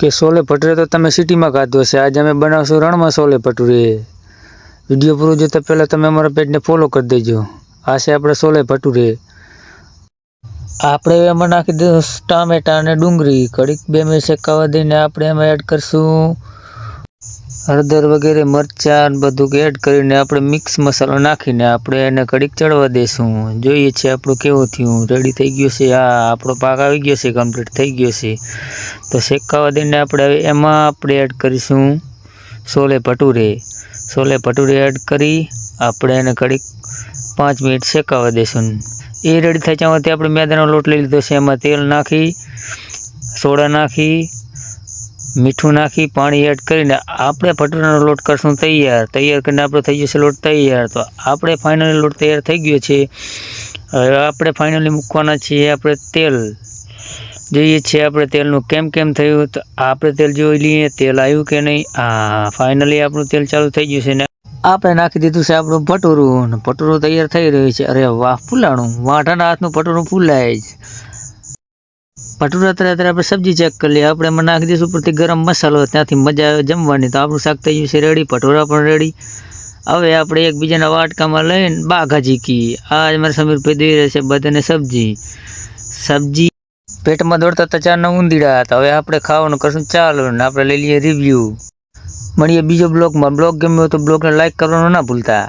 કે સોલે ભટુરે તો તમે સિટીમાં ખાધો હશે. આજે અમે બનાવશું રણમાં સોલે ભટુરે. વીડિયો પૂરો જોતા પહેલાં તમે અમારા પેજને ફોલો કરી દેજો. આ છે આપણે સોલે ભટુરે. આપણે એમાં નાખી દઈશું ટામેટા અને ડુંગળી. કડીક બે મિનિટ શેકાવા દઈને આપણે એમાં એડ કરશું. હળદર વગેરે, મરચાં બધું એડ કરીને આપણે મિક્સ મસાલો નાખીને આપણે એને કડીક ચડવા દઈશું જોઈએ છે આપણું કેવું થયું. રેડી થઈ ગયું છે? આ આપણો પાક આવી ગયો છે કમ્પ્લીટ થઈ ગયો છે. તો શેકાવા દઈને આપણે હવે એમાં આપણે એડ કરીશું છોલે ભટુરે. છોલે ભટુરે એડ કરી આપણે એને કડીક પાંચ મિનિટ શેકાવા દઈશું એ રેડી થાય ત્યાંથી આપણે મેદાનો લોટ લઈ લીધો છે. એમાં તેલ નાખી, સોડા નાખી મીઠું નાખી, પાણી એડ કરીને આપણે ભટુરાનો લોટ કરશું તૈયાર. તૈયાર કરીને આપણો થઈ જશે લોટ તૈયાર. તો આપણે ફાઇનલી લોટ તૈયાર થઈ ગયો છે. હવે આપણે ફાઇનલી મૂકવાના છીએ આપણે તેલ. જોઈએ છીએ આપણે તેલનું કેમ કેમ થયું, તો આપણે તેલ જોઈ લઈએ, તેલ આવ્યું કે નહીં? હા ફાઇનલી આપણું તેલ ચાલુ થઈ ગયું છે ને આપણે નાખી દીધું છે આપણું ભટુરું. ભટુરું તૈયાર થઈ રહ્યું છે. અરે વાહ, ફૂલાણું. વાંઠાના હાથનું ભટુરું ફૂલાય જ. ભટુરા અત્યારે અત્યારે આપણે સબ્જી ચેક કરી લઈએ. આપણે એમાં નાખી દઈશું ઉપરથી ગરમ મસાલો. ત્યાંથી મજા આવે, જમવાની તો આપણું શાક થઈ ગયું છે રેડી ભટુરા પણ રેડી હવે આપણે એકબીજાના વાટકામાં લઈને બાઘાજી કી આ મારે સમીરભાઈ દઈ રહ્યા છે બધાને સબ્જી. સબ્જી પેટમાં દોડતા હતા ચારના ઊંધીડા હતા. હવે આપણે ખાવાનું કરશું ચાલો ને આપણે લઈ લઈએ રિવ્યૂ મળીએ બીજો બ્લોગમાં. બ્લોગ ગમ્યો તો બ્લોગને લાઈક કરવાનું ના ભૂલતા.